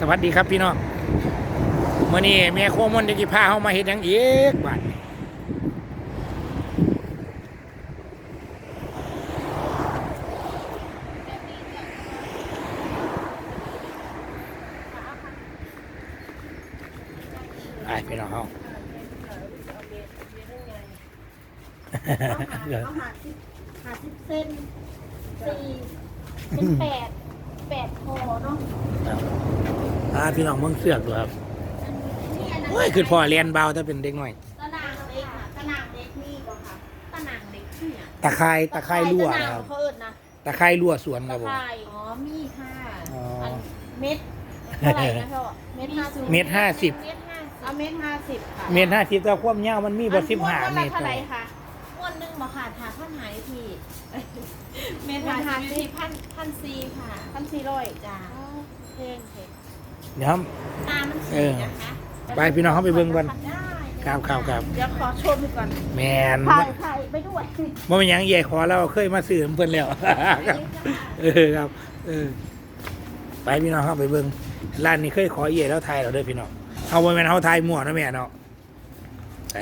สวัสดีครับพี่น้องเมื่อนี้แม่โคมนจะกี่พาเฮามาเฮ็ดหยังเอีกบัดนี้ไปพี่น้องเฮาเอาหาสิบหาสิบเส้นสี่เป็นแปด แปดคอเนาะอ่าพี่น้องเมืองเสือกดูครับโอ้ยคือพ่อเรียนเบาถ้าเป็นเด็กหน่อย ตะนางเล็กค่ะตะนางเล็กนี่ก่อนค่ะตะนางเล็กที่เนี่ยตะไคร้ตะไคร้รั่วตะนะนางครับ เขาเอิดนะตะไคร้รั่วสวนคตะรับผม ไคร้อ๋อ มีค่ะอ๋ออั นเม็ดเท่าไหร่นะพ่อเม็ดห้าสิบเม็ดห้าสิบเม็ดห้าสิบเอาเม็ดห้าสิบค่ะเมตรห้าสิบแต่ความยาวมันมีบ่สิบห้าอันเมม้วนตรละเท่าไหร่คะม้วนหนึงบ่ค่ะถาพันหายที เม็ดห้าสิบพันพันสี่ค่ะพันสี่ร้อยจ้าเพลงเพลงเดี๋ยวตามันเอสีอนะคะไปพี่น้องเข้าไปเบิ่งก่อน ได้ครับครับครับเดี๋ยวขอชมก่อนแมนถ่ายถ่ายไปด้วยบ่เป็นหยังใหญ่ขอเราเคยมาซื้อเพิ่นแล้วเออครับเออไปพี่น้องเข้าไปเบิ่งร้านนี้เคยขอเย่แล้วทายเราเด้อพี่น้องเอาบ่แม่นเฮาทายมั่วนะแม่เนาะไป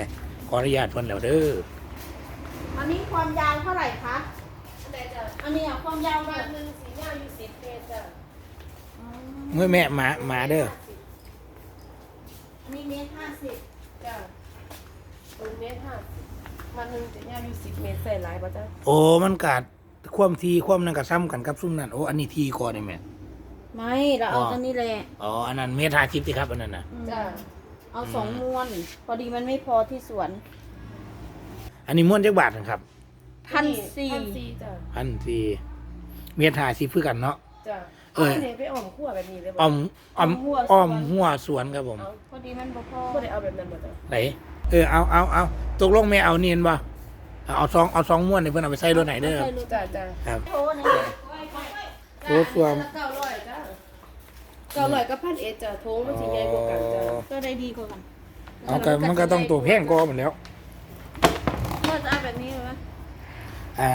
ขออนุญาตเพิ่นแล้วเด้ออันนี้ความยาวเท่าไหร่คะ อันนี้อะความยาวแบบนึงสียาวอยู่สิบเมตรจ้ะเมื่อแม่หมาหมาเด้ออันนี้เมตรห้าสิบจ้าตรงเมตรห้ามันหนึ่งจะยาวอยู่สิบเมตรใส่หลายป่ะจ้าโอ้มันกัดความทีความนั้นก็ซ้ำกันกับซุ่มนั้นโอ้อันนี้ทีก่อนนี่แม่ ไม่เราเอาอ๋อ ตัวนี้แหละอ๋ออันนั้นเมตรห้าสิบสิครับอันนั้นน่ะอืมจ้าเอาสองม้วน พอดีมันไม่พอที่สวน อันนี้ม้วนจักบาทนะครับ พันสี่พันสี่จ้าพันสี่เมตรห้าสิบเพื่อกันเนาะจ้าเออาเนี่ยไปอ่อมขั้วแบบนี้เลยอบ่อมออมอ้อมหัวสวนครับผมเอาพอดีมันบ่พอบ่ได้เอาแบบนั้นบ่จ้าไหนเออเอาเอาเอาตกลงแม่เอาเนียนบ่เอาเอาสองเอาสองม้วนในเพื่อนเอาไปใส่รถไหนเด้อใส่รถจ้าจ้าครับโทรนะโอ้สวมเก้าร้อยจ้าเก้าร้อยก็พันเอ็ดจ้าทงมันสิใหญ่กว่ากันจ้าก็ได้ดีกว่ากันเอาก็มันก็ต้องตัวแพงกว่าหมดแล้ว พ่อจะเอาแบบนี้ไหม อ่า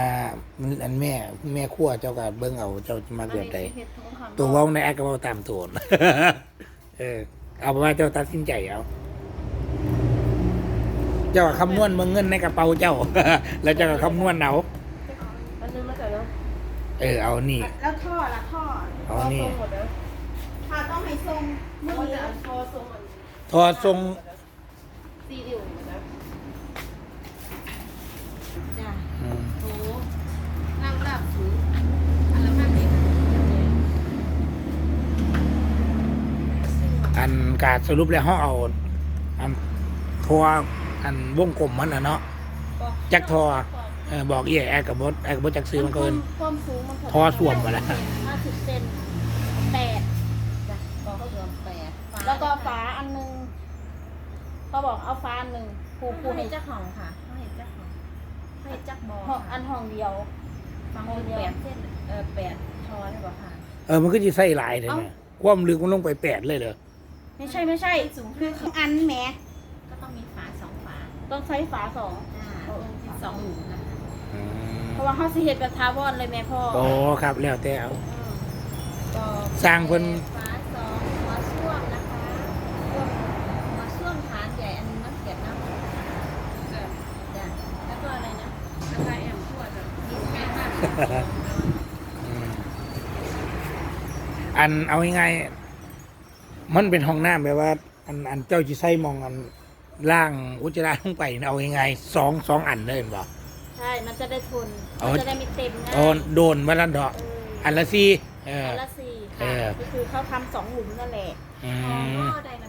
มันอันแม่แม่ขั้วเจ้าก็เบิ่งเอาเจ้าจะมาเกิดใดเห็ดทองคำตัวเว้าในแอคก็เว้าตามตัวเออ เอาเป็นว่าเจ้าตัดสินใจเอาเจ้าก็คำนวณเบิ่งเงินในกระเป๋าเจ้า แล้วเจ้าก็คำนวณเอาอันนึงมาจ้าเนาะเออเอานี่ แล้วท่อละท่อเอานี่ทรงหมดนะถ้าต้องให้ทรงมือมันเดีจะยวอันคอทรงอันทอทรงซีอิ๊วนะ จ้ะอืมโอ้นั่งหลับสูงอันละพันเองอันการสรุปแล้วเขาเอาอันทัวอันวงกลมมันอะเนาะจักทอ เออบอกเอี่ยแอร์กับบดแอร์กับบดจักซื้อมันเกิน ความสูงมันทอส่วมมาแล้ว ห้าสิบเซนแปดจ้ะก็รวมแปดแล้วก็ฝาอันหนึงเขาบอกเอาฝาอันหนึ่งผูกผูกให้เจ้าของค่ะให้เจ้าของ ให้จักบอห้องค่ะอันห้องเดียวฟังดูแปดเส้นเออแปดทอได้บอกค่ะ เออมันก็จะใส่หลายเลยนะความลึกมันลงไปแปดเลยเหรอไม่ใช่ไม่ใช่สูงคืขึ้อนอันแหมก็ต้องมีฝาสองฝา ต้องใช้ฝาสองจ้าสองหลุมนะคะอืมเพราะว่าเขาสิเห็ดแบบทาวอนเลยแม่พ่อโอ้ครับแล้วแต่เอาก็สร้างเพิ่นฝาสองหัวส้วมนะคะส้วมหัวส้วมฐานใหญ่อันนึงนักเกียรตินะเออจ้ะแล้วก็อะไรนะราคาแอมทั่วจ้ะยี่สิบแปดบาท อืมอันเอาง่ายๆมันเป็นห้องน้ำแบบว่า อันอันเจ้าจีใส่มองอันล่างอุจจาระลงไปน่ะเอาง่ายๆสองสองอันเลยเห็นบ่ใช่ มันจะได้ทนอ๋อมันจะได้ไม่เต็มง่ายโดนโดนวันละดอกเอออันละสี่เอออันละสี่เอค่ะอก็คือเขาทำสองหลุมนั่นแหละอืทองมก็ได้มั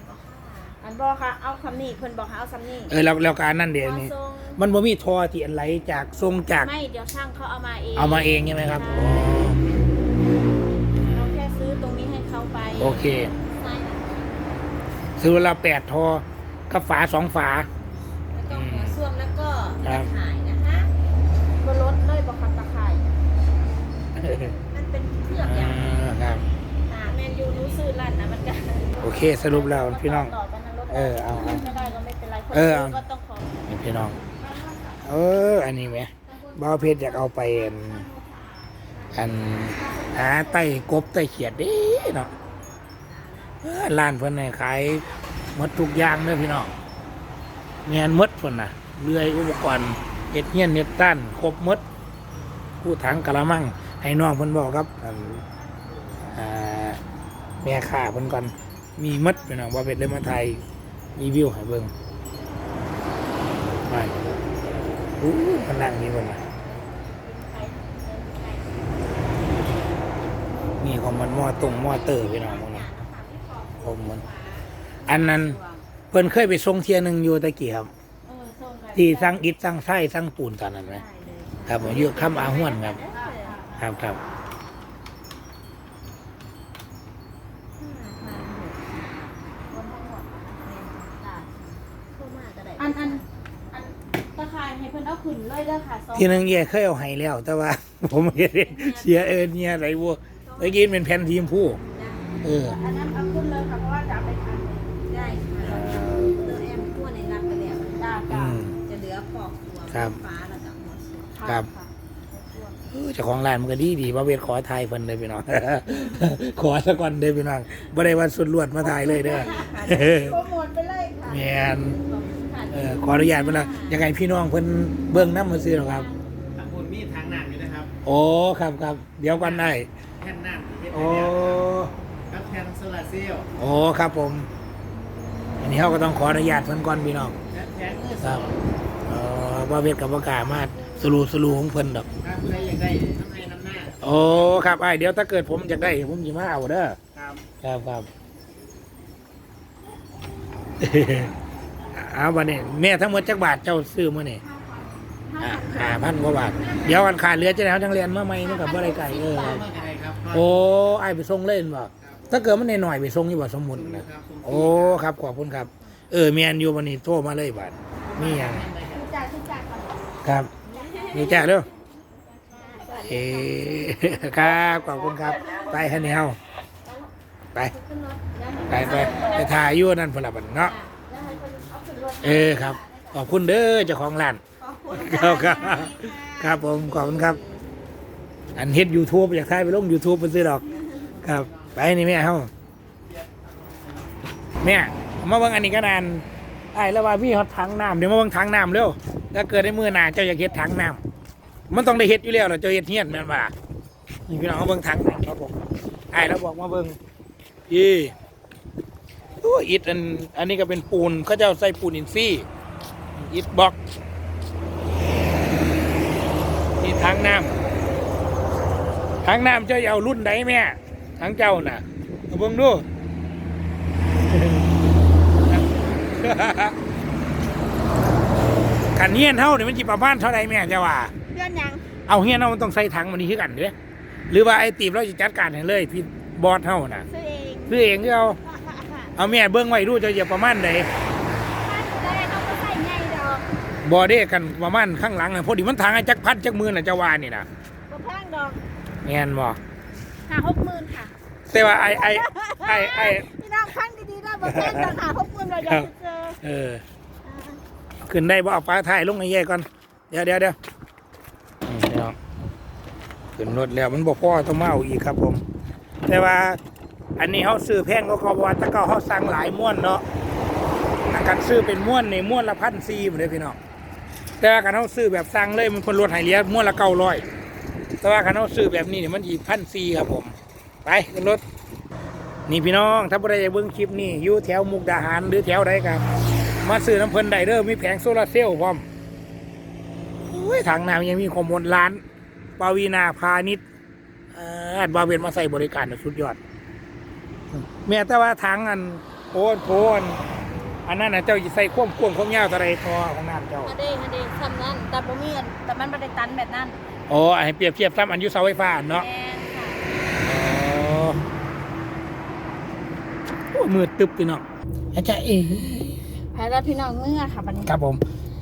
นก็ค่าอั นบอกค่ะเอาคำนี้เพิ่นบอกค่ะเอาคำนี้เออแล้วแล้วก็อันนั่นเดี๋ยวเอานี้ทรงมันบ่มีทอที่อันไหลจากทรงจากไม่เดี๋ยวช่างเขาเอามาเองเอามาเองใช่ไหมครับอ๋อเราแค่ซื้อตรงนี้ให้เขาไปโอเคไส้นะคะซื้อละแปดทอกับฝาสองฝา แล้วก็หัวส้วมแล้วก็ครัตะบข่ายนะคะ บนรถเลยบอกคันตะไคร่มันเป็นเครื่องออ่าย่างครับ หาแมนยูรู้ซื้อร้านนะมันกันโอเคสรุปแล้วพี่น้อง ต่อกันนะรถ เออเอาเอาไม่ได้ก็ไม่เป็นไรคนเอเอาซื้อก็ต้องขอนี่พี่น้อง เออ อันนี้ไหมบ้าวเพชรอยากเอาไปอันอันหาไต้กบไต้เขียดด้เนาะเออร้านเพิ่นให้ขายหมดทุกอย่างเด้อพี่น้องแม่นมดเพิ่นน่ะเลื่อยอุปกรณ์เฮ็ดเฮียนเฮ็ดต้านครบมดผู้ถังกะละมังให้น้องเพิ่นบอกครับอันอ่าแม่ค้าเพิ่นก่อนมีมดพี่น้องบ่เป็นเลยมาไทย รีวิวให้เบิ่งไปอู้มันนั่งนี่เพิ่นนี่ของมันมอตรงมอเตอร์พี่น้องพวกนี้ผมมันอันนั้นเพิ่นเคยไปส่งเทียหนึงอยู่ตะกี้ครับที่สร้างอิฐสร้างไส้สร้างปูนตอนนั้นไหมครับผมอยู่ข้ามอาห้วนครับ ครับครับ อันอันอันตะ ข่ายให้เพิ่นเอาขึ้นเลยเด้อค่ะสองทีนึงแย่เคยเอาให้แล้ว แต่ว่า ผมเห็นเสียเอินเนี่ยอะไรวัวเมื่อกี้เป็นแผ่นทีมผู้เออ อันนั้นเอาขึ้นเลยค่ะเพราะว่าจะเอาไปทานได้ค่ะตัวแอมตัวในนับไปแล้วจ้าอืจ้ามจะเหลือปอกหัวครับ ฟ้าแล้วก็หัวสุดค่ะครับค่ะเออเจ้าของร้านมันก็ดีดีว่าเวทขอทายเพิ่นเลยพี่น้อง ขอสักวันเด้อพี่น้องบ่ได้วันสุดลวดมาทายเลยเด้อ โปรโมทไปเลยค่ะ แมนเออขออนุญาตเพิ่นนะยังไงพี่น้องเพิ่นเบิ่งน้ำมาซื้อหรอกครับทางคุณมีทางหนักอยู่นะครับโอ้ครับครับเดี๋ยวกันได้แท่นหนักเฮ็ดโอ้ให้แล้วครับแท่นโซลาร์เซลล์โอ้ครับผม อันนี้เขาก็ต้องขออนุญาตเพิ่นก่อนพี่น้องและแท่นมือคสรัอบงเออว่าเวทกับประกล้ามาสรูสรูของเพิ่นดอก ถ้าใครอยากได้น้ำในน้ำหน้าโอ้ครับไอ้ายเดี๋ยวถ้าเกิดผมอยากได้ผมจะมาเอาเด้อ ครับ ครับครับ เอาวันนี้แม่ทั้งหมดจักบาทเจ้าซื้อมาเนี่ยห้าพันกว่าบาท เดี๋ยววันขาดเหลือจะแล้วจังเรียนเมื่อไหร่นี่กับบ่ได้ไก่เออต่อมาไงครับโอ้ไอ้ายไปส่งเล่นบ่ถ้าเกิดมันหน่อยๆไปส่งอยู่บ่สมมุตินะครับผมโอ้ครับขอบคุณครับ เออเมียนอยู่วันนี้โทรมาเลยบาทมีหยังจ้าจ้าก่อนครับนี่จ้าเด้อเอครับขอบคุณครับ ไปฮะเนียวไปไปไปไปถ่ายอยู่นั่นพนละบัดเนาะ เออครับ ขอบคุณเด้อเจ้าของร้านครับครับครับผมขอบคุณครับ อันเฮ็ดยูทูบอยากถ่ายไปลงยูทูบไปซื้อดอก ครับ ไปนี่แม่เฮาแม่เอามาเบิ่งอันนี้ก็นานไอ้แล้วว่าพี่ฮอดถังน้ำเดี๋ยวมาเบิ่งถังน้ำเร็วถ้าเกิดในมือหนาเจ้าอยากเฮ็ดถังน้ำมันต้องได้เฮ็ดอยู่แล้วล่ะเจ้าเฮ็ดเฮียนแม่นบ่ล่ะนี่พี่น้องเอาเบิ่งถังน้ำครับผมไอ้แล้วบอกมาเบิ่งอีโอ้ยอิฐอันอันนี้ก็เป็นปูนเขาเจ้าใส่ปูนอินทรีย์อิฐบล็อกนี่ถังน้ำถังน้ำเจ้าเอารุ่นใดแม่ถังเจ้าน่ะเอาเบิ่งดูขันเฮียนเท่าเนี่ยมันจีประมาณเท่าไรแม่จะว่าเดือนยังเอาเฮียนเท่ามันต้องใส่ถังมันนี้คือกันเด้หรือว่าไอ้ตีบเราจะจัดการให้เลยพี่บอสเท่าน่ะซื้อเองคือเองที่เอา เอาแม่เบิ้งไว้ดูจะอย่าประมาณไหนได้เขาก็ใส่ไงดอกบอเด้กันประมาณข้างหลังน่ะพอดีมันทางไอ้จักพัดจักมือน่ะจะว่านี่นะบ่แพงดอกแม่นบ่หาหกหมื่นค่ะแต่ว่าไอ้ไอ้ไอ้ไอ้พี่น้องฟังดีๆนะบ่แพงดอกหาหกหมื่นเราอยากจะเจอเออขึ้นได้บ่เอาปลาถ่ายลงไอ้แย่ก่อนเดี๋ยวเดี๋ยวเดี๋ยวอืมเดี๋ยวขึ้นรถแล้วมันบ่พอต้องมาเอาอีกครับผม แต่ว่า อันนี้เขาซื้อแพงก็เขาบอว่าตะเก้าเขาสั่งหลายม้วนเนาะอันกันซื้อเป็นม้วนในม้วนละพันสี่หมดเลยพี่น้องแต่ว่ากันเขาซื้อแบบสั่งเลยมันคนลดให้เลียม้วนละเก้าร้อยแต่ว่ากันเขาซื้อแบบนี้เนี่ยมันอีพันสี่ครับผม ไปขึ้นรถนี่พี่น้องถ้าผู้ใดอยากเบิ่งคลิปนี่อยู่แถวมุกดาหารหรือแถวใดครับมาซื้อน้ำเพลินไดเด้อมีแผงโซลาร์เซลล์พร้อมโอ้ยถังน้ำยังมีข้อมูลร้านปาวีนาพาณิชย์อ่อบาเวนมาใส่บริการสุดยอด แม้แต่ว่าถังอันโอนโพนอันนั้นนะเจ้าสิใส่ควมควมควมยาวเท่าไรคอของน้ำเจ้าอันนี้อันนี้ซ้ำนั้นแต่บ่มีอันแต่มันบ่ได้ตันแบบนั้นอ๋อให้เปรียบเทียบซ้ำอันอยุเสาไฟฟ้าเนาะแม่นค่ะอ๋อโอ้ยมืดตึ๊บพี่น้องอาจารย์เอ๋ไปแล้วพี่น้องเมื่อค่ะบัดนี้ครับผม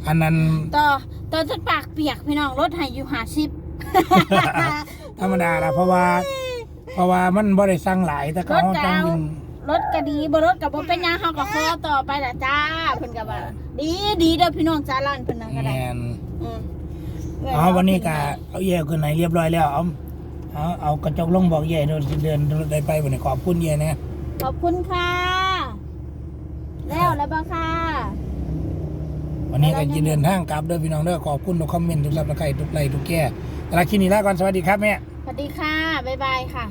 อันนั้นต่อต่อจนปากเปียกพี่น้องรถให้อยู่50ธรรมดาละเพราะว่าเพ ราะว่ามันบ่ได้สั่งหลายแต่ก็รถเขาจะจังเอายิงรถก็ดีบ่รถก็บ่เป็นหยังเฮาก็ขอต่อไปล่ะจ้าเพิ่นก็ว่าดีดีเด้อพี่น้องจ้าร้านเพิ่นนั่นก็แมได้นอืมอ๋อวันนี้ก็เอาแย่ขึ้นไหนเรียบร้อยแล้วเอาเอาเอากระจกลงบอกแย่เดินเดินได้ไปวันนี้ขอบคุณแย่นะขอบคุณค่ะ แล้วแล้วบ้างค่ะวันนี้ก็ยินเดินทางกลับเด้อพี่น้องเด้อขอบคุณทุกคอมเมนต์ทุกซับสไครต์ทุกไลค์ทุกแก่แต่ละคลิปนี้ลาก่อนสวัสดีครับแม่ สวัสดีค่ะ บ๊ายบายค่ะ